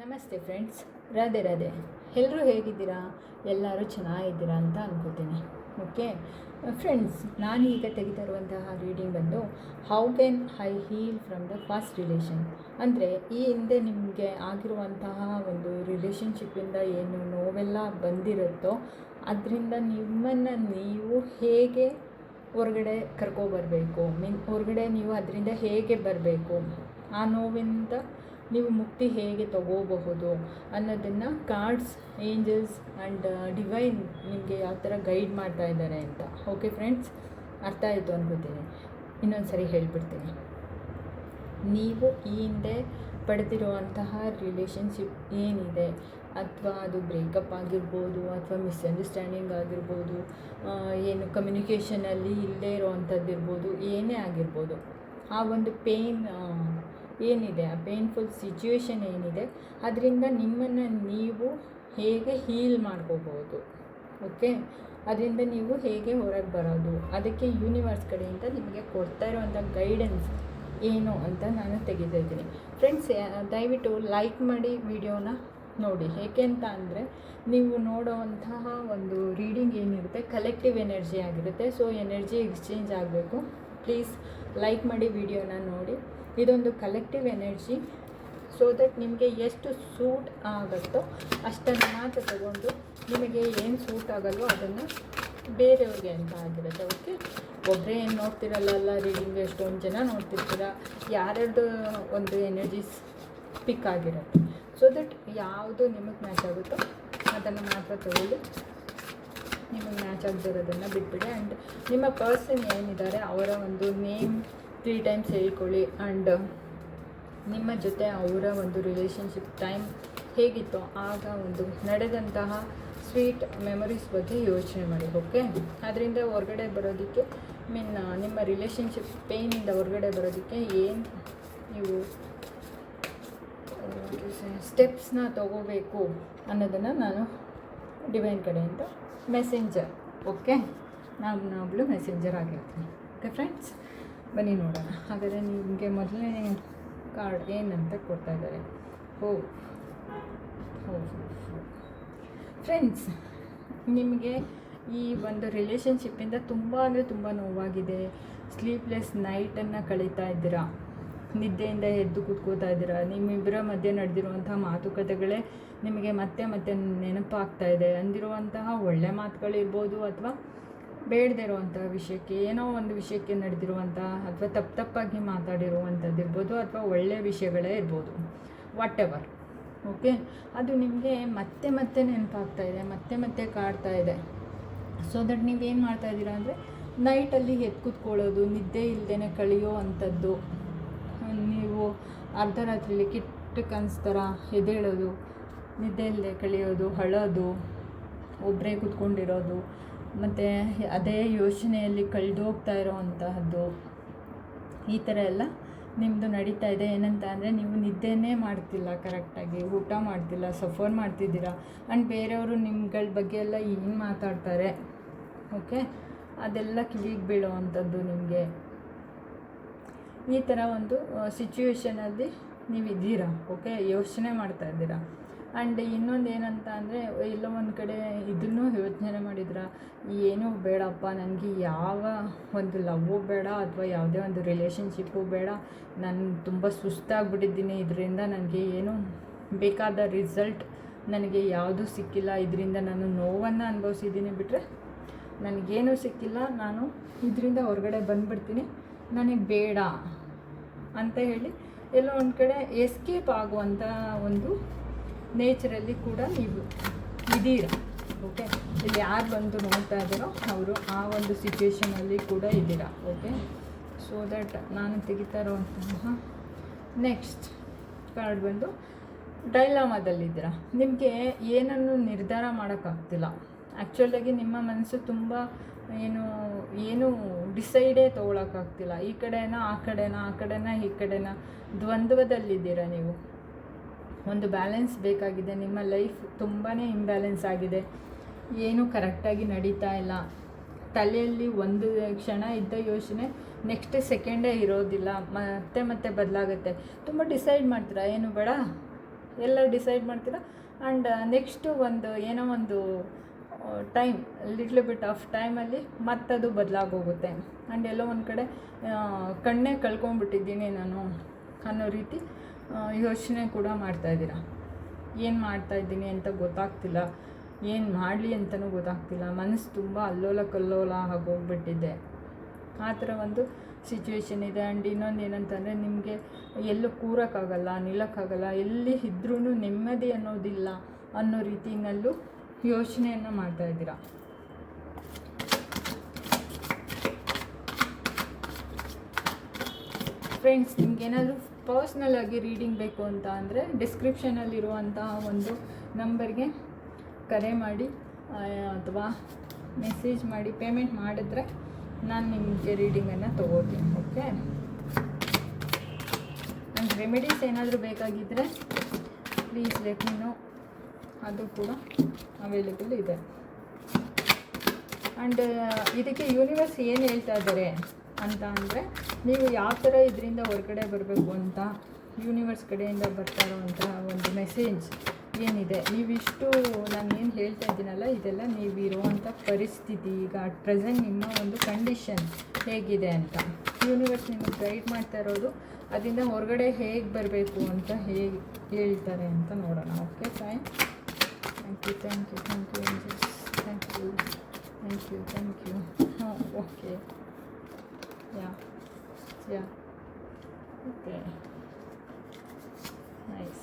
ನಮಸ್ತೆ ಫ್ರೆಂಡ್ಸ್, ರಾಧೆ ರಾಧೆ. ಎಲ್ಲರೂ ಹೇಗಿದ್ದೀರಾ? ಎಲ್ಲರೂ ಚೆನ್ನಾಗಿದ್ದೀರಾ ಅಂತ ಅನ್ಕೋತೀನಿ. ಓಕೆ? ಫ್ರೆಂಡ್ಸ್, ನಾನು ಈಗ ತೆಗಿತಾ ಇರುವಂತಹ ರೀಡಿಂಗ್ ಬಂದು how can I heal from the past relation ಅಂದರೆ ಈ ಹಿಂದೆ ನಿಮಗೆ ಆಗಿರುವಂತಹ ಒಂದು ರಿಲೇಷನ್ಶಿಪ್ಪಿಂದ ಏನು ನೋವೆಲ್ಲ ಬಂದಿರುತ್ತೋ, ಅದರಿಂದ ನಿಮ್ಮನ್ನು ನೀವು ಹೇಗೆ ಹೊರಗಡೆ ಕರ್ಕೊಬರಬೇಕು ಮೀನ್, ಹೊರಗಡೆ ನೀವು ಅದರಿಂದ ಹೇಗೆ ಬರಬೇಕು? ಆ ನೋವಿಂದ ನೀವು ಮುಕ್ತಿ ಹೇಗೆ ತಗೋಬಹುದು ಅನ್ನೋದನ್ನು ಕಾರ್ಡ್ಸ್ ಏಂಜಲ್ಸ್ ಆ್ಯಂಡ್ ಡಿವೈನ್ ನಿಮಗೆ ಯಾವ ಥರ ಗೈಡ್ ಮಾಡ್ತಾ ಇದ್ದಾರೆ ಅಂತ. ಓಕೆ ಫ್ರೆಂಡ್ಸ್ ಅರ್ಥ ಆಯಿತು ಅನ್ಕೋತೀನಿ. ಇನ್ನೊಂದು ಸರಿ ಹೇಳ್ಬಿಡ್ತೀನಿ. ನೀವು ಈ ಹಿಂದೆ ಪಡೆದಿರುವಂತಹ ರಿಲೇಷನ್ಶಿಪ್ ಏನಿದೆ? ಅಥವಾ ಅದು ಬ್ರೇಕಪ್ ಆಗಿರ್ಬೋದು, ಅಥವಾ ಮಿಸ್ಅಂಡರ್ಸ್ಟ್ಯಾಂಡಿಂಗ್ ಆಗಿರ್ಬೋದು ಏನು ಕಮ್ಯುನಿಕೇಷನಲ್ಲಿ ಇಲ್ಲದೇ ಇರೋವಂಥದ್ದು ಇರ್ಬೋದು ಏನೇ ಆಗಿರ್ಬೋದು, ಆ ಒಂದು ಪೇಯ್ನ್ ಏನಿದೆ, ಆ ಪೇನ್ಫುಲ್ ಸಿಚುವೇಶನ್ ಏನಿದೆ, ಅದರಿಂದ ನಿಮ್ಮನ್ನು ನೀವು ಹೇಗೆ ಹೀಲ್ ಮಾಡ್ಕೋಬೋದು ಓಕೆ ಅದರಿಂದ ನೀವು ಹೇಗೆ ಹೊರಗೆ ಬರೋದು, ಅದಕ್ಕೆ ಯೂನಿವರ್ಸ್ ಕಡೆಯಿಂದ ನಿಮಗೆ ಕೊಡ್ತಾ ಇರುವಂಥ ಗೈಡೆನ್ಸ್ ಏನು ಅಂತ ನಾನು ತೆಗಿತಾ ಇದ್ದೀನಿ ಫ್ರೆಂಡ್ಸ್ ದಯವಿಟ್ಟು ಲೈಕ್ ಮಾಡಿ ವಿಡಿಯೋನ ನೋಡಿ. ಏಕೆ ಅಂತ ಅಂದರೆ, ನೀವು ನೋಡೋವಂತಹ ಒಂದು ರೀಡಿಂಗ್ ಏನಿರುತ್ತೆ ಕಲೆಕ್ಟಿವ್ ಎನರ್ಜಿ ಆಗಿರುತ್ತೆ. ಸೊ ಎನರ್ಜಿ ಎಕ್ಸ್ಚೇಂಜ್ ಆಗಬೇಕು. ಪ್ಲೀಸ್ ಲೈಕ್ ಮಾಡಿ ವಿಡಿಯೋನ ನೋಡಿ. ಇದೊಂದು ಕಲೆಕ್ಟಿವ್ ಎನರ್ಜಿ ಸೊ ದಟ್ ನಿಮಗೆ ಎಷ್ಟು ಸೂಟ್ ಆಗುತ್ತೋ ಅಷ್ಟನ್ನು ಮಾತ್ರ ತಗೊಂಡು ನಿಮಗೆ ಏನು ಸೂಟ್ ಆಗಲ್ವೋ ಅದನ್ನು ಬೇರೆಯವ್ರಿಗೆ ಅಂತ ಆಗಿರುತ್ತೆ. ಓಕೆ ಒಬ್ಬರೇ ಏನು ನೋಡ್ತಿರಲ್ಲ ರೀಡಿಂಗ್ ಎಷ್ಟೊಂದು ಜನ ನೋಡ್ತಿರ್ತೀರ, ಯಾರ್ಯಾರ್ದು ಒಂದು ಎನರ್ಜೀಸ್ ಪಿಕ್ ಆಗಿರುತ್ತೆ. ಸೊ ದಟ್ ಯಾವುದು ನಿಮಗೆ ಮ್ಯಾಚ್ ಆಗುತ್ತೋ ಅದನ್ನು ಮಾತ್ರ ತಗೊಳ್ಳಿ ನಿಮಗೆ ಮ್ಯಾಚ್ ಆಗದಿರೋದನ್ನು ಬಿಟ್ಬಿಡಿ. ಆ್ಯಂಡ್ ನಿಮ್ಮ ಪರ್ಸನ್ ಏನಿದ್ದಾರೆ, ಅವರ ಒಂದು ನೇಮ್ ತ್ರೀ ಟೈಮ್ಸ್ ಹೇಳ್ಕೊಳ್ಳಿ. ಆ್ಯಂಡ್ ನಿಮ್ಮ ಜೊತೆ ಅವರ ಒಂದು ರಿಲೇಷನ್ಶಿಪ್ ಟೈಮ್ ಹೇಗಿತ್ತು? ಆಗ ಒಂದು ನಡೆದಂತಹ ಸ್ವೀಟ್ ಮೆಮೊರೀಸ್ ಬಗ್ಗೆ ಯೋಚನೆ ಮಾಡಿ ಓಕೆ ಅದರಿಂದ ಹೊರಗಡೆ ಬರೋದಕ್ಕೆ ಮೀನ್ ನಿಮ್ಮ ರಿಲೇಷನ್ಶಿಪ್ ಪೇಯ್ನಿಂದ ಹೊರಗಡೆ ಬರೋದಕ್ಕೆ ಏನು ನೀವು ಸ್ಟೆಪ್ಸ್ನ ತಗೋಬೇಕು ಅನ್ನೋದನ್ನು ನಾನು ಡಿವೈನ್ ಕಡೆಯಿಂದ ಮೆಸೆಂಜರ್ ಓಕೆ ನಾನು ನಾವು ಮೆಸೆಂಜರ್ ಆಗಿರ್ತೀನಿ. ಓಕೆ ಫ್ರೆಂಡ್ಸ್ ಬನ್ನಿ ನೋಡೋಣ. ಹಾಗಾದರೆ ನಿಮಗೆ ಮೊದಲನೇ ಕಾರ್ಡ್ ಏನಂತ ಕೊಡ್ತಾ ಇದ್ದಾರೆ? ಹೋ ಹೋ ಫ್ರೆಂಡ್ಸ್ ನಿಮಗೆ ಈ ಒಂದು ರಿಲೇಷನ್ಶಿಪ್ಪಿಂದ ತುಂಬ ಅಂದರೆ ತುಂಬ ನೋವಾಗಿದೆ. ಸ್ಲೀಪ್ಲೆಸ್ ನೈಟನ್ನು ಕಳೀತಾ ಇದ್ದೀರಾ? ನಿದ್ದೆಯಿಂದ ಎದ್ದು ಕೂತ್ಕೋತಾ ಇದ್ದೀರಾ? ನಿಮ್ಮಿಬ್ಬರ ಮಧ್ಯೆ ನಡೆದಿರುವಂತಹ ಮಾತುಕತೆಗಳೇ ನಿಮಗೆ ಮತ್ತೆ ಮತ್ತೆ ನೆನಪಾಗ್ತಾ ಇದೆ. ಅಂದಿರುವಂತಹ ಒಳ್ಳೆ ಮಾತುಗಳಿರ್ಬೋದು ಅಥವಾ ಬೇಡದೇ ಇರುವಂಥ ವಿಷಯಕ್ಕೆ, ಏನೋ ಒಂದು ವಿಷಯಕ್ಕೆ ನಡೆದಿರುವಂಥ ಅಥವಾ ತಪ್ಪು ತಪ್ಪಾಗಿ ಮಾತಾಡಿರುವಂಥದ್ದು ಇರ್ಬೋದು ಅಥವಾ ಒಳ್ಳೆಯ ವಿಷಯಗಳೇ ಇರ್ಬೋದು. ವಾಟ್ ಎವರ್ ಓಕೆ ಅದು ನಿಮಗೆ ಮತ್ತೆ ಮತ್ತೆ ನೆನಪಾಗ್ತಾ ಇದೆ, ಮತ್ತೆ ಮತ್ತೆ ಕಾಡ್ತಾ ಇದೆ. ಸೊ ದಟ್ ನೀವೇನು ಮಾಡ್ತಾ ಇದ್ದೀರಾ ಅಂದರೆ ನೈಟಲ್ಲಿ ಎದ್ದು ಕೂತ್ಕೊಳ್ಳೋದು, ನಿದ್ದೆ ಇಲ್ಲದೇ ಕಳೆಯೋ ಅಂಥದ್ದು. ನೀವು ಅರ್ಧ ರಾತ್ರಿಲಿ ಕಿಟ್ಟು ಕನ್ಸು ಥರ ಎದ್ದೇಳೋದು, ನಿದ್ದೆ ಇಲ್ಲದೆ ಕಳೆಯೋದು ಹಳೋದು ಒಬ್ಬರೇ ಕೂತ್ಕೊಂಡಿರೋದು ಮತ್ತು ಅದೇ ಯೋಚನೆಯಲ್ಲಿ ಕಳೆದೋಗ್ತಾ ಇರೋವಂತಹದ್ದು ಈ ಥರ ಎಲ್ಲ ನಿಮ್ಮದು ನಡೀತಾ ಇದೆ. ಏನಂತ ಅಂದರೆ ನೀವು ನಿದ್ದೆನೇ ಮಾಡ್ತಿಲ್ಲ ಕರೆಕ್ಟಾಗಿ ಊಟ ಮಾಡ್ತಿಲ್ಲ, ಸಫರ್ ಮಾಡ್ತಿದ್ದೀರಾ ಆ್ಯಂಡ್ ಬೇರೆಯವರು ನಿಮ್ಗಳ ಬಗ್ಗೆ ಎಲ್ಲ ಏನು ಮಾತಾಡ್ತಾರೆ? ಓಕೆ ಅದೆಲ್ಲ ಕಿವಿಗೆ ಬೀಳುವಂಥದ್ದು ನಿಮಗೆ. ಈ ಥರ ಒಂದು ಸಿಚುವೇಶನಲ್ಲಿ ನೀವು ಇದ್ದೀರಾ ಓಕೆ ಯೋಚನೆ ಮಾಡ್ತಾ ಇದ್ದೀರಾ? ಆ್ಯಂಡ್ ಇನ್ನೊಂದು ಏನಂತ ಅಂದರೆ, ಎಲ್ಲೋ ಒಂದು ಕಡೆ ಇದನ್ನೂ ಯೋಚನೆ ಮಾಡಿದ್ರ, ಏನೂ ಬೇಡಪ್ಪ, ನನಗೆ ಯಾವ ಒಂದು ಲವ್ವು ಬೇಡ ಅಥವಾ ಯಾವುದೇ ಒಂದು ರಿಲೇಷನ್ಶಿಪ್ಪು ಬೇಡ. ನಾನು ತುಂಬ ಸುಸ್ತಾಗ್ಬಿಟ್ಟಿದ್ದೀನಿ. ಇದರಿಂದ ನನಗೆ ಏನು ಬೇಕಾದ ರಿಸಲ್ಟ್ ನನಗೆ ಯಾವುದೂ ಸಿಕ್ಕಿಲ್ಲ. ಇದರಿಂದ ನಾನು ನೋವನ್ನು ಅನುಭವಿಸಿದ್ದೀನಿ ಬಿಟ್ಟರೆ ನನಗೇನೂ ಸಿಕ್ಕಿಲ್ಲ. ನಾನು ಇದರಿಂದ ಹೊರಗಡೆ ಬಂದುಬಿಡ್ತೀನಿ. ನನಗೆ ಬೇಡ ಅಂತ ಹೇಳಿ ಎಲ್ಲೋ ಒಂದು ಕಡೆ ಎಸ್ಕೇಪ್ ಆಗುವಂಥ ಒಂದು ನೇಚರಲ್ಲಿ ಕೂಡ ನೀವು ಇದೀರ ಓಕೆ ಇಲ್ಲಿ ಯಾರು ಬಂದು ನೋಡ್ತಾ ಇದ್ದಾರೋ ಅವರು ಆ ಒಂದು ಸಿಚುವೇಶನಲ್ಲಿ ಕೂಡ ಇದ್ದೀರ ಓಕೆ ಸೊ ದಟ್ ನಾನು ತೆಗಿತಾ ಇರೋವಂತಹ ನೆಕ್ಸ್ಟ್ ಕಾರ್ಡ್ ಬಂದು ಡೈಲಾಮದಲ್ಲಿದ್ದೀರಾ ನಿಮಗೆ ಏನನ್ನು ನಿರ್ಧಾರ ಮಾಡೋಕ್ಕಾಗ್ತಿಲ್ಲ. ಆ್ಯಕ್ಚುಲಾಗಿ ನಿಮ್ಮ ಮನಸ್ಸು ತುಂಬ ಏನು ಏನು ಡಿಸೈಡೇ ತೊಗೊಳಕ್ಕಾಗ್ತಿಲ್ಲ. ಈ ಕಡೆನ, ಆ ಕಡೆನ ಆ ಕಡೆನ, ಈ ಕಡೆನ ದ್ವಂದ್ವದಲ್ಲಿದ್ದೀರಾ ನೀವು. ಒಂದು ಬ್ಯಾಲೆನ್ಸ್ ಬೇಕಾಗಿದೆ. ನಿಮ್ಮ ಲೈಫ್ ತುಂಬಾ ಇಂಬ್ಯಾಲೆನ್ಸ್ ಆಗಿದೆ. ಏನು ಕರೆಕ್ಟಾಗಿ ನಡೀತಾ ಇಲ್ಲ. ತಲೆಯಲ್ಲಿ ಒಂದು ಕ್ಷಣ ಇದ್ದ ಯೋಚನೆ ನೆಕ್ಸ್ಟ್ ಸೆಕೆಂಡೇ ಇರೋದಿಲ್ಲ. ಮತ್ತೆ ಮತ್ತೆ ಬದಲಾಗುತ್ತೆ. ತುಂಬ ಡಿಸೈಡ್ ಮಾಡ್ತೀರಾ? ಏನು ಬೇಡ? ಎಲ್ಲ ಡಿಸೈಡ್ ಮಾಡ್ತೀರಾ? ಆ್ಯಂಡ್ ನೆಕ್ಸ್ಟು ಒಂದು ಏನೋ ಒಂದು ಟೈಮ್ ಲಿಟ್ಲ್ ಬಿಟ್ ಆಫ್ ಟೈಮಲ್ಲಿ ಮತ್ತದು ಬದಲಾಗೋಗುತ್ತೆ. ಆ್ಯಂಡ್ ಎಲ್ಲೋ ಒಂದು ಕಡೆ ಆ, ಕಣ್ಣೇ ಕಳ್ಕೊಂಡ್ಬಿಟ್ಟಿದ್ದೀನಿ ನಾನು ಅನ್ನೋ ರೀತಿ. ಯೋಚನೆ ಕೂಡ ಮಾಡ್ತಾಯಿದ್ದೀರ ಏನು ಮಾಡ್ತಾಯಿದ್ದೀನಿ ಅಂತ ಗೊತ್ತಾಗ್ತಿಲ್ಲ. ಏನು ಮಾಡಲಿ ಅಂತಲೂ ಗೊತ್ತಾಗ್ತಿಲ್ಲ. ಮನಸ್ಸು ತುಂಬ ಅಲ್ಲೋಲ ಕಲ್ಲೋಲ ಆಗೋಗ್ಬಿಟ್ಟಿದೆ. ಆ ಥರ ಒಂದು ಸಿಚುವೇಶನ್ ಇದೆ. ಆ್ಯಂಡ್ ಇನ್ನೊಂದು ಏನಂತಂದರೆ ನಿಮಗೆ ಎಲ್ಲೂ ಕೂರೋಕ್ಕಾಗಲ್ಲ, ನಿಲ್ಲಕ್ಕಾಗಲ್ಲ. ಎಲ್ಲಿ ಇದ್ರೂ ನೆಮ್ಮದಿ ಅನ್ನೋದಿಲ್ಲ ಅನ್ನೋ ರೀತಿಯಲ್ಲೂ ಯೋಚನೆಯನ್ನು ಮಾಡ್ತಾಯಿದ್ದೀರಾ ಫ್ರೆಂಡ್ಸ್ ನಿಮ್ಗೇನಾದರೂ ಪರ್ಸ್ನಲ್ ಆಗಿ ರೀಡಿಂಗ್ ಬೇಕು ಅಂತ ಅಂದರೆ ಡಿಸ್ಕ್ರಿಪ್ಷನಲ್ಲಿರುವಂತಹ ಒಂದು ನಂಬರ್ಗೆ ಕರೆ ಮಾಡಿ ಅಥವಾ ಮೆಸೇಜ್ ಮಾಡಿ, ಪೇಮೆಂಟ್ ಮಾಡಿದ್ರೆ ನಾನು ನಿಮಗೆ ರೀಡಿಂಗನ್ನು ತೊಗೋತೀನಿ, ಓಕೆ? ನಂಗೆ ರೆಮಿಡೀಸ್ ಏನಾದರೂ ಬೇಕಾಗಿದ್ದರೆ ಪ್ಲೀಸ್ ಲೆಟ್ ಮೀ ನೋ ಅದು ಕೂಡ ಅವೈಲೇಬಲ್ ಇದೆ. ಆ್ಯಂಡ್ ಇದಕ್ಕೆ ಯೂನಿವರ್ಸ್ ಏನು ಹೇಳ್ತಾ ಇದ್ದಾರೆ ಅಂತ ಅಂದರೆ ನೀವು ಯಾವ ಥರ ಇದರಿಂದ ಹೊರಗಡೆ ಬರಬೇಕು ಅಂತ ಯೂನಿವರ್ಸ್ ಕಡೆಯಿಂದ ಬರ್ತಾ ಇರೋವಂಥ ಒಂದು ಮೆಸೇಜ್ ಏನಿದೆ. ನೀವಿಷ್ಟು ನಾನು ಏನು ಹೇಳ್ತಾ ಇದ್ದೀನಲ್ಲ, ಇದೆಲ್ಲ ನೀವು ಇರುವಂಥ ಪರಿಸ್ಥಿತಿ ಈಗ ಅಟ್ ಪ್ರೆಸೆಂಟ್ ನಿಮ್ಮ ಒಂದು ಕಂಡೀಷನ್ ಹೇಗಿದೆ ಅಂತ. ಯೂನಿವರ್ಸ್ ನಿಮಗೆ ಗೈಡ್ ಮಾಡ್ತಾ ಇರೋದು, ಅದರಿಂದ ಹೊರಗಡೆ ಹೇಗೆ ಬರಬೇಕು ಅಂತ ಹೇಗೆ ಹೇಳ್ತಾರೆ ಅಂತ ನೋಡೋಣ. Okay fine thank you thank you thank you thank you thank you thank you ಹಾಂ okay yeah Yeah. Okay nice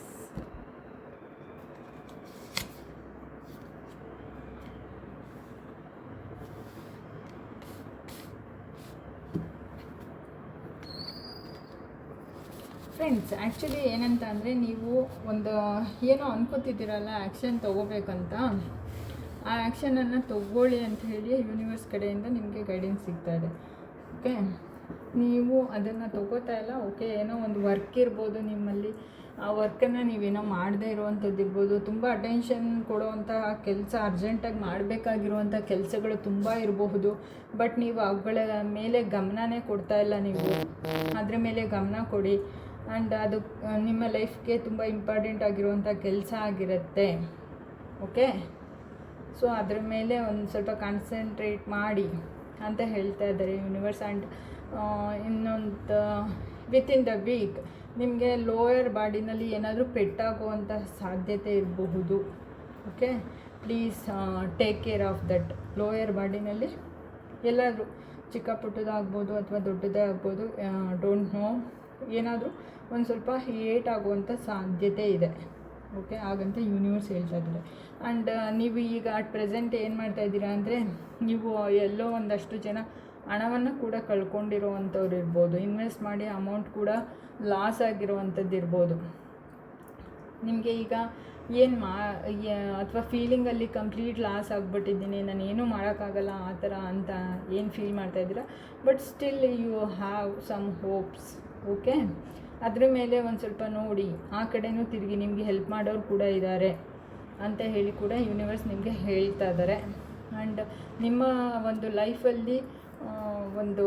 friends actually ಏನಂತ ಅಂದರೆ ನೀವು ಒಂದು ಏನೋ ಅನ್ಕೋತಿದ್ದೀರಲ್ಲ ಆ್ಯಕ್ಷನ್ ತೊಗೋಬೇಕಂತ. ಆ ಆ್ಯಕ್ಷನನ್ನು ತೊಗೊಳ್ಳಿ ಅಂತ ಹೇಳಿ ಯೂನಿವರ್ಸ್ ಕಡೆಯಿಂದ ನಿಮಗೆ ಗೈಡೆನ್ಸ್ ಸಿಗ್ತಾ ಇದೆ. ಓಕೆ? ನೀವು ಅದನ್ನು ತಗೋತಾ ಇಲ್ಲ? ಓಕೆ, ಏನೋ ಒಂದು ವರ್ಕ್ ಇರ್ಬೋದು ನಿಮ್ಮಲ್ಲಿ. ಆ ವರ್ಕನ್ನು ನೀವೇನೋ ಮಾಡದೇ ಇರುವಂಥದ್ದು ಇರ್ಬೋದು. ತುಂಬ ಅಟೆನ್ಷನ್ ಕೊಡುವಂತಹ ಕೆಲಸ ಅರ್ಜೆಂಟಾಗಿ ಮಾಡಬೇಕಾಗಿರುವಂಥ ಕೆಲಸಗಳು ತುಂಬ ಇರಬಹುದು. ಬಟ್ ನೀವು ಅವುಗಳ ಮೇಲೆ ಗಮನನೇ ಕೊಡ್ತಾ ಇಲ್ಲ ನೀವು. ಅದ್ರ ಮೇಲೆ ಗಮನ ಕೊಡಿ. ಆ್ಯಂಡ್ ಅದು, ನಿಮ್ಮ ಲೈಫ್ಗೆ ತುಂಬ ಇಂಪಾರ್ಟೆಂಟ್ ಆಗಿರುವಂಥ ಕೆಲಸ ಆಗಿರುತ್ತೆ. ಓಕೆ? ಸೊ ಅದ್ರ ಮೇಲೆ ಒಂದು ಸ್ವಲ್ಪ ಕಾನ್ಸಂಟ್ರೇಟ್ ಮಾಡಿ. ಅಂತ ಹೇಳ್ತಾ ಇದ್ದಾರೆ ಯೂನಿವರ್ಸ್ ಆ್ಯಂಡ್ ಇನ್ನೊಂದು ವಿತಿನ್ ದ ವೀಕ್ ನಿಮಗೆ ಲೋಯರ್ ಬಾಡಿನಲ್ಲಿ ಏನಾದರೂ ಪೆಟ್ಟಾಗುವಂಥ ಸಾಧ್ಯತೆ ಇರಬಹುದು. Okay please take care of that lower ಬಾಡಿನಲ್ಲಿ ಎಲ್ಲಾದರೂ ಚಿಕ್ಕ ಪುಟ್ಟದಾಗ್ಬೋದು ಅಥವಾ ದೊಡ್ಡದೇ ಆಗ್ಬೋದು ಡೋಂಟ್ ನೋ ಏನಾದರೂ ಒಂದು ಸ್ವಲ್ಪ ಏಟ್ ಆಗುವಂಥ ಸಾಧ್ಯತೆ ಇದೆ. ಓಕೆ, ಹಾಗಂತ ಯೂನಿವರ್ಸ್ ಹೇಳ್ತಾ ಇದ್ದಾರೆ. ಆ್ಯಂಡ್ ನೀವು ಈಗ ಅಟ್ ಪ್ರೆಸೆಂಟ್ ಏನು ಮಾಡ್ತಾ ಇದ್ದೀರಾ ಅಂದರೆ, ನೀವು ಎಲ್ಲೋ ಒಂದಷ್ಟು ಜನ ಹಣವನ್ನು ಕೂಡ ಕಳ್ಕೊಂಡಿರೋವಂಥವ್ರು ಇರ್ಬೋದು. ಇನ್ವೆಸ್ಟ್ ಮಾಡಿ ಅಮೌಂಟ್ ಕೂಡ ಲಾಸ್ ಆಗಿರುವಂಥದ್ದು ಇರ್ಬೋದು. ನಿಮಗೆ ಈಗ ಏನು ಮಾ ಅಥವಾ ಫೀಲಿಂಗಲ್ಲಿ ಕಂಪ್ಲೀಟ್ ಲಾಸ್ ಆಗಿಬಿಟ್ಟಿದ್ದೀನಿ, ನಾನು ಏನೂ ಮಾಡೋಕ್ಕಾಗಲ್ಲ ಆ ಥರ ಅಂತ ಏನು ಫೀಲ್ ಮಾಡ್ತಾ ಇದ್ದೀರಾ? But still you have some hopes okay ಅದ್ರ ಮೇಲೆ ಒಂದು ಸ್ವಲ್ಪ ನೋಡಿ, ಆ ಕಡೆನೂ ತಿರುಗಿ ನಿಮಗೆ ಹೆಲ್ಪ್ ಮಾಡೋರು ಕೂಡ ಇದ್ದಾರೆ ಅಂತ ಹೇಳಿ ಕೂಡ ಯೂನಿವರ್ಸ್ ನಿಮಗೆ ಹೇಳ್ತಾ ಇದ್ದಾರೆ ಆ್ಯಂಡ್ ನಿಮ್ಮ ಒಂದು ಲೈಫಲ್ಲಿ ಒಂದು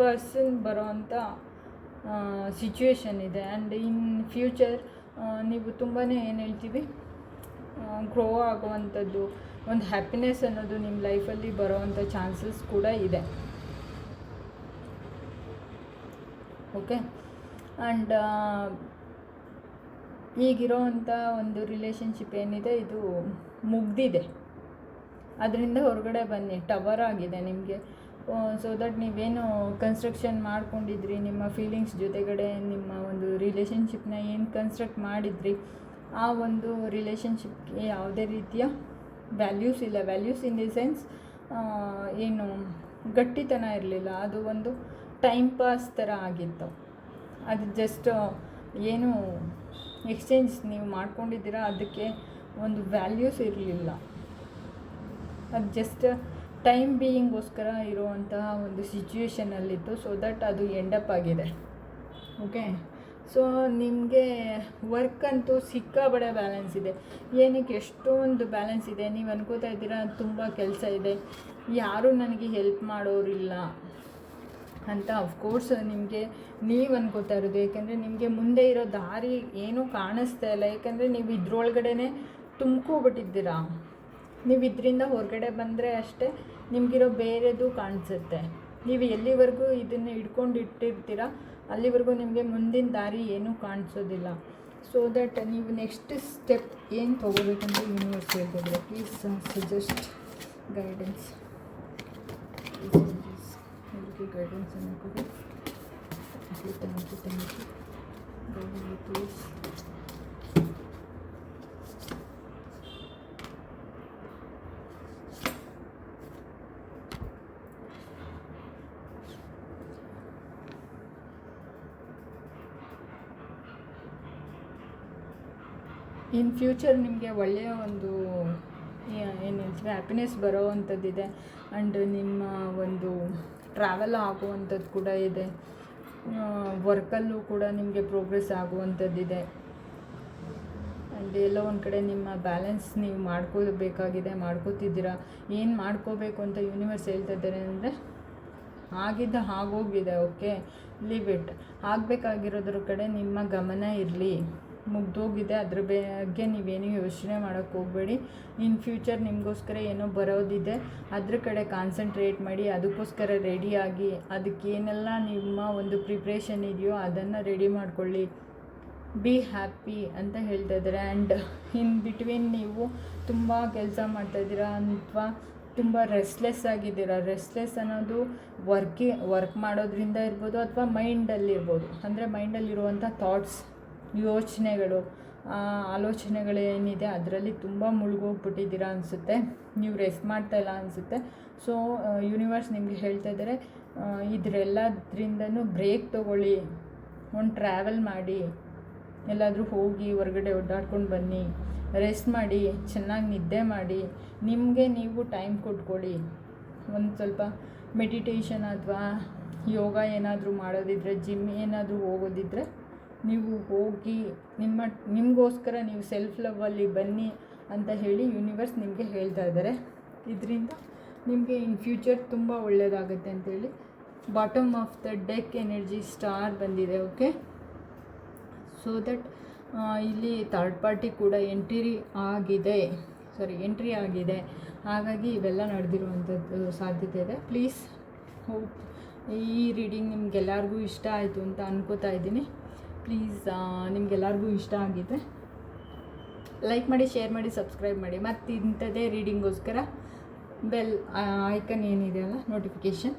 ಪರ್ಸನ್ ಬರೋ ಅಂಥ ಸಿಚುವೇಶನ್ ಇದೆ. ಆ್ಯಂಡ್ ಇನ್ ಫ್ಯೂಚರ್ ನೀವು ತುಂಬಾ ಏನು ಹೇಳ್ತೀವಿ? ಗ್ರೋ ಆಗುವಂಥದ್ದು, ಒಂದು ಹ್ಯಾಪಿನೆಸ್ ಅನ್ನೋದು ನಿಮ್ಮ ಲೈಫಲ್ಲಿ ಬರೋವಂಥ ಚಾನ್ಸಸ್ ಕೂಡ ಇದೆ. ಓಕೆ ಆ್ಯಂಡ್ ಈಗಿರೋವಂಥ ಒಂದು ರಿಲೇಷನ್ಶಿಪ್ ಏನಿದೆ, ಇದು ಮುಗ್ದಿದೆ. ಅದರಿಂದ ಹೊರಗಡೆ ಬನ್ನಿ ಟವರ್ ಆಗಿದೆ ನಿಮಗೆ. ಸೊ ದಟ್ ನೀವೇನು ಕನ್ಸ್ಟ್ರಕ್ಷನ್ ಮಾಡ್ಕೊಂಡಿದ್ರಿ, ನಿಮ್ಮ ಫೀಲಿಂಗ್ಸ್ ಜೊತೆಗಡೆ ನಿಮ್ಮ ಒಂದು ರಿಲೇಷನ್ಶಿಪ್ನ ಏನು ಕನ್ಸ್ಟ್ರಕ್ಟ್ ಮಾಡಿದ್ರಿ, ಆ ಒಂದು ರಿಲೇಷನ್ಶಿಪ್ಗೆ ಯಾವುದೇ ರೀತಿಯ ವ್ಯಾಲ್ಯೂಸ್ ಇಲ್ಲ. ವ್ಯಾಲ್ಯೂಸ್ ಇನ್ ದಿ ಸೆನ್ಸ್ ಏನು ಗಟ್ಟಿತನ ಇರಲಿಲ್ಲ. ಅದು ಒಂದು ಟೈಮ್ ಪಾಸ್ ಥರ ಆಗಿತ್ತು. ಅದು ಜಸ್ಟ್ ಏನು ಎಕ್ಸ್ಚೇಂಜ್ ನೀವು ಮಾಡ್ಕೊಂಡಿದ್ದೀರಾ, ಅದಕ್ಕೆ ಒಂದು ವ್ಯಾಲ್ಯೂಸ್ ಇರಲಿಲ್ಲ. ಅದು ಜಸ್ಟ್ ಟೈಮ್ ಬೀಯಿಂಗೋಸ್ಕರ ಇರುವಂತಹ ಒಂದು ಸಿಚುವೇಷನಲ್ಲಿತ್ತು ಸೊ ದಟ್ ಅದು ಎಂಡಪ್ ಆಗಿದೆ. ಓಕೆ ಸೊ ನಿಮಗೆ ವರ್ಕ್ ಅಂತೂ ಸಿಕ್ಕಾಬಡೆ ಬ್ಯಾಲೆನ್ಸ್ ಇದೆ. ಏನಕ್ಕೆ ಎಷ್ಟೊಂದು ಬ್ಯಾಲೆನ್ಸ್ ಇದೆ? ನೀವು ಅನ್ಕೋತಾ ಇದ್ದೀರಾ, ತುಂಬ ಕೆಲಸ ಇದೆ. ಯಾರೂ ನನಗೆ ಹೆಲ್ಪ್ ಮಾಡೋರಿಲ್ಲ. ಅಂತ ಅಫ್ಕೋರ್ಸ್ ನಿಮಗೆ ನೀವು ಅನ್ಕೋತಾ ಇರೋದು. ಯಾಕೆಂದರೆ ನಿಮಗೆ ಮುಂದೆ ಇರೋ ದಾರಿ ಏನೂ ಕಾಣಿಸ್ತಾ ಇಲ್ಲ. ಯಾಕೆಂದರೆ ನೀವು ಇದ್ರೊಳಗಡೆನೆ ತುಂಬ್ಕೋಬಿಟ್ಟಿದ್ದೀರಾ? ನೀವು ಇದರಿಂದ ಹೊರಗಡೆ ಬಂದರೆ ಅಷ್ಟೇ ನಿಮಗಿರೋ ಬೇರೆದು ಕಾಣಿಸುತ್ತೆ. ನೀವು ಎಲ್ಲಿವರೆಗೂ ಇದನ್ನು ಹಿಡ್ಕೊಂಡು ಇಟ್ಟಿರ್ತೀರ ಅಲ್ಲಿವರೆಗೂ ನಿಮಗೆ ಮುಂದಿನ ದಾರಿ ಏನೂ ಕಾಣಿಸೋದಿಲ್ಲ. ಸೊ ದಟ್ ನೀವು ನೆಕ್ಸ್ಟ್ ಸ್ಟೆಪ್ ಏನು ತೊಗೋಬೇಕಂತ ಯೂನಿವರ್ಸ್ ಹೇಳ್ತಿದ್ರೆ please suggest guidance thank you please in future ನಿಮಗೆ ಒಳ್ಳೆಯ ಒಂದು ಹೇಳ್ತೀವಿ ಹ್ಯಾಪಿನೆಸ್ ಬರೋ ಅಂಥದ್ದಿದೆ. ಆ್ಯಂಡ್ ನಿಮ್ಮ ಒಂದು ಟ್ರಾವೆಲ್ ಆಗುವಂಥದ್ದು ಕೂಡ ಇದೆ. ವರ್ಕಲ್ಲೂ ಕೂಡ ನಿಮಗೆ ಪ್ರೋಗ್ರೆಸ್ ಆಗುವಂಥದ್ದಿದೆ ಆ್ಯಂಡ್ ಎಲ್ಲೋ ಒಂದು ಕಡೆ ನಿಮ್ಮ ಬ್ಯಾಲೆನ್ಸ್ ನೀವು ಮಾಡ್ಕೋಬೇಕಾಗಿದೆ ಮಾಡ್ಕೋತಿದ್ದೀರಾ. ಏನು ಮಾಡ್ಕೋಬೇಕು ಅಂತ ಯೂನಿವರ್ಸ್ ಹೇಳ್ತಾ ಇದ್ದಾರೆ ಅಂದರೆ, ಆಗಿದ್ದ ಆಗೋಗಿದೆ ಓಕೆ ಲಿವ್ ಇಟ್ ಆಗಬೇಕಾಗಿರೋದ್ರ ಕಡೆ ನಿಮ್ಮ ಗಮನ ಇರಲಿ. ಮುಗ್ದೋಗಿದೆ. ಅದ್ರ ಬಗ್ಗೆ ನೀವೇನು ಯೋಚನೆ ಮಾಡೋಕ್ಕೆ ಹೋಗಬೇಡಿ. ಇನ್ ಫ್ಯೂಚರ್ ನಿಮಗೋಸ್ಕರ ಏನೋ ಬರೋದಿದೆ. ಅದ್ರ ಕಡೆ ಕಾನ್ಸಂಟ್ರೇಟ್ ಮಾಡಿ, ಅದಕ್ಕೋಸ್ಕರ ರೆಡಿಯಾಗಿ ಅದಕ್ಕೇನೆಲ್ಲ ನಿಮ್ಮ ಒಂದು ಪ್ರಿಪ್ರೇಷನ್ ಇದೆಯೋ ಅದನ್ನು ರೆಡಿ ಮಾಡ್ಕೊಳ್ಳಿ. ಬಿ ಹ್ಯಾಪಿ ಅಂತ ಹೇಳ್ತಾ ಇದ್ದಾರೆ. ಆ್ಯಂಡ್ ಇನ್ ಬಿಟ್ವೀನ್ ನೀವು ತುಂಬ ಕೆಲಸ ಮಾಡ್ತಾಯಿದ್ದೀರಾ ಅಥವಾ ತುಂಬ ರೆಸ್ಟ್ಲೆಸ್ ಆಗಿದ್ದೀರಾ? ರೆಸ್ಟ್ಲೆಸ್ ಅನ್ನೋದು ವರ್ಕಿ ವರ್ಕ್ ಮಾಡೋದ್ರಿಂದ ಇರ್ಬೋದು ಅಥವಾ ಮೈಂಡಲ್ಲಿರ್ಬೋದು ಅಂದರೆ ಮೈಂಡಲ್ಲಿರುವಂಥ ಥಾಟ್ಸ್ ಯೋಚನೆಗಳು ಆಲೋಚನೆಗಳೇನಿದೆ ಅದರಲ್ಲಿ ತುಂಬ ಮುಳುಗೋಗ್ಬಿಟ್ಟಿದ್ದೀರಾ ಅನಿಸುತ್ತೆ. ನೀವು ರೆಸ್ಟ್ ಮಾಡ್ತಾ ಇಲ್ಲ ಅನಿಸುತ್ತೆ. ಸೊ ಯೂನಿವರ್ಸ್ ನಿಮಗೆ ಹೇಳ್ತಾ ಇದ್ದಾರೆ ಇದರೆಲ್ಲದ್ರಿಂದನೂ ಬ್ರೇಕ್ ತೊಗೊಳ್ಳಿ, ಒಂದು ಟ್ರಾವೆಲ್ ಮಾಡಿ, ಎಲ್ಲಾದರೂ ಹೋಗಿ, ಹೊರಗಡೆ ಒಡ್ಡಾಡ್ಕೊಂಡು ಬನ್ನಿ ರೆಸ್ಟ್ ಮಾಡಿ, ಚೆನ್ನಾಗಿ ನಿದ್ದೆ ಮಾಡಿ, ನಿಮಗೆ ನೀವು ಟೈಮ್ ಕೊಟ್ಕೊಳ್ಳಿ. ಒಂದು ಸ್ವಲ್ಪ ಮೆಡಿಟೇಷನ್ ಅಥವಾ ಯೋಗ ಏನಾದರೂ ಮಾಡೋದಿದ್ರೆ ಜಿಮ್ ಏನಾದರೂ ಹೋಗೋದಿದ್ರೆ ನೀವು ಹೋಗಿ ನಿಮ್ಮ, ನಿಮಗೋಸ್ಕರ ನೀವು ಸೆಲ್ಫ್ ಲವ್ವಲ್ಲಿ ಬನ್ನಿ ಅಂತ ಹೇಳಿ ಯೂನಿವರ್ಸ್ ನಿಮಗೆ ಹೇಳ್ತಾ ಇದ್ದಾರೆ. ಇದರಿಂದ ನಿಮಗೆ ಇನ್ ಫ್ಯೂಚರ್ ತುಂಬ ಒಳ್ಳೆಯದಾಗುತ್ತೆ ಅಂತೇಳಿ bottom of the deck energy star ಬಂದಿದೆ ಓಕೆ ಸೊ ದಟ್ ಇಲ್ಲಿ ಥರ್ಡ್ ಪಾರ್ಟಿ ಕೂಡ ಎಂಟ್ರಿ ಆಗಿದೆ. ಸಾರಿ ಎಂಟ್ರಿ ಆಗಿದೆ. ಹಾಗಾಗಿ ಇವೆಲ್ಲ ನಡೆದಿರುವಂಥದ್ದು ಸಾಧ್ಯತೆ ಇದೆ. ಪ್ಲೀಸ್ ಹೋಪ್ ಈ ರೀಡಿಂಗ್ ನಿಮ್ಗೆಲ್ಲರಿಗೂ ಇಷ್ಟ ಆಯಿತು ಅಂತ ಅನ್ಕೋತಾ ಇದ್ದೀನಿ. ಪ್ಲೀಸ್ ನಿಮಗೆಲ್ಲರಿಗೂ ಇಷ್ಟ ಆಗಿದೆ ಲೈಕ್ ಮಾಡಿ ಶೇರ್ ಮಾಡಿ ಸಬ್ಸ್ಕ್ರೈಬ್ ಮಾಡಿ. ಮತ್ತು ಇಂಥದ್ದೇ ರೀಡಿಂಗೋಸ್ಕರ ಬೆಲ್ ಐಕನ್ ಏನಿದೆ ಅಲ್ಲ ನೋಟಿಫಿಕೇಷನ್